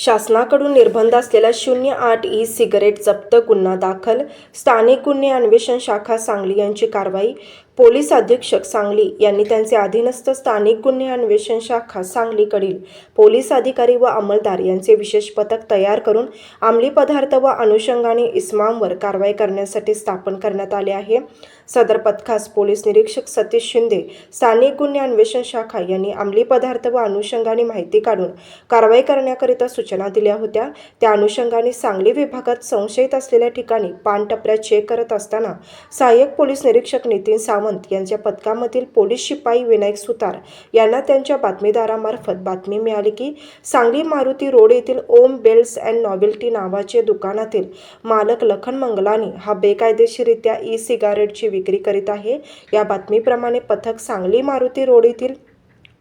शासनाकडून निर्बंध असलेला शून्य आठ ई सिगारेट जप्त गुन्हा दाखल स्थानिक गुन्हे अन्वेषण शाखा सांगली यांची कारवाई पोलीस अधीक्षक सांगली यांनी त्यांचे अधीनस्थ स्थानिक गुन्हे अन्वेषण शाखा सांगलीकडील पोलीस अधिकारी व अंमलदार यांचे विशेष पथक तयार करून अंमली पदार्थ व अनुषंगाने इस्मामवर कारवाई करण्यासाठी स्थापन करण्यात आले आहे. सदर पथकास पोलीस निरीक्षक सतीश शिंदे स्थानिक गुन्हे अन्वेषण शाखा यांनी अंमली पदार्थ व अनुषंगाने माहिती काढून कारवाई करण्याकरिता सूचना दिल्या होत्या. त्या अनुषंगाने सांगली विभागात संशयित असलेल्या ठिकाणी पानटपऱ्या चेक करत असताना सहाय्यक पोलीस निरीक्षक नितीन सावंत यांच्या पथकामधील पोलीस शिपाई विनायक सुतार यांना त्यांच्या बातमीदारामार्फत बातमी मिळाली की सांगली मारुती रोड येथील ओम बेल्स अँड नॉवेल्टी नावाचे दुकानातील मालक लखन मंगलानी हा बेकायदेशीरित्या ई सिगारेटची विक्री करीत आहे. या बातमीप्रमाणे पथक सांगली मारुती रोड येथील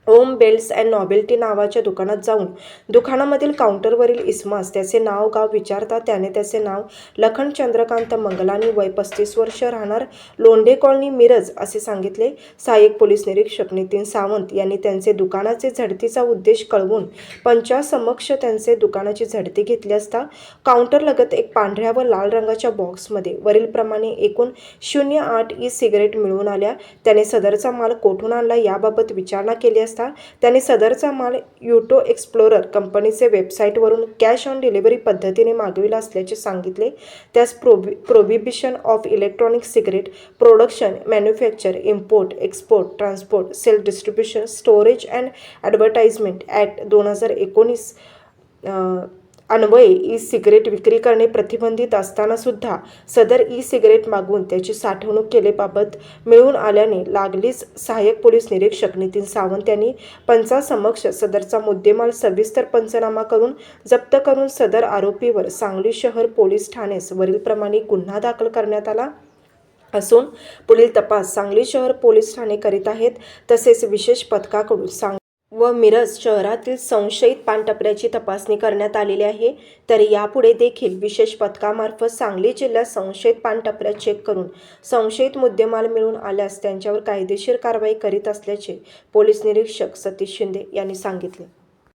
ओम बेल्स अँड नॉबेल्टी नावाच्या दुकानात जाऊन दुकानामधील काउंटरवरील इस्मास त्याचे नाव गाव विचारता त्याने त्याचे नाव लखन चंद्रकांत मंगलानी वय पस्तीस वर्ष राहणार लोंढे कॉलनी मिरज असे सांगितले. सहाय्यक पोलीस निरीक्षक नितीन सावंत यांनी त्यांचे दुकानाचे झडतीचा उद्देश कळवून पंचासमक्ष त्यांचे दुकानाची झडती घेतली असता काउंटरलगत एक पांढऱ्या व लाल रंगाच्या बॉक्समध्ये वरीलप्रमाणे एकूण शून्य आठ ई सिगरेट मिळवून आल्या. त्याने सदरचा माल कोठून आणला याबाबत विचारणा केली असता त्याने सदरचा माल युटो एक्सप्लोरर कंपनीचे वेबसाईटवरून कॅश ऑन डिलिव्हरी पद्धतीने मागविला असल्याचे सांगितले. त्यास प्रोबि prohibition of electronic cigarette production manufacture import export transport sale distribution storage and advertisement act दोन हजार एकोणीस अन्वये ई सिगरेट विक्री करणे प्रतिबंधित असताना सुद्धा सदर ई सिगरेट मागून त्याची साठवणूक केलेबाबत मिळून आल्याने लागलीच सहाय्यक पोलीस निरीक्षक नितीन सावंत यांनी पंचासमक्ष सदरचा मुद्देमाल सविस्तर पंचनामा करून जप्त करून सदर आरोपीवर सांगली शहर पोलीस ठाणेस वरीलप्रमाणे गुन्हा दाखल करण्यात आला. असून पुढील तपास सांगली शहर पोलीस ठाणे करीत आहेत तसेच विशेष पथकाकडून सांग व मिरज शहरातील संशयित पानटपऱ्याची तपासणी करण्यात आलेली आहे. तर यापुढे देखील विशेष पथकामार्फत सांगली जिल्ह्यात संशयित पानटपऱ्या चेक करून संशयित मुद्देमाल मिळून आल्यास त्यांच्यावर कायदेशीर कारवाई करीत असल्याचे पोलीस निरीक्षक सतीश शिंदे यांनी सांगितले.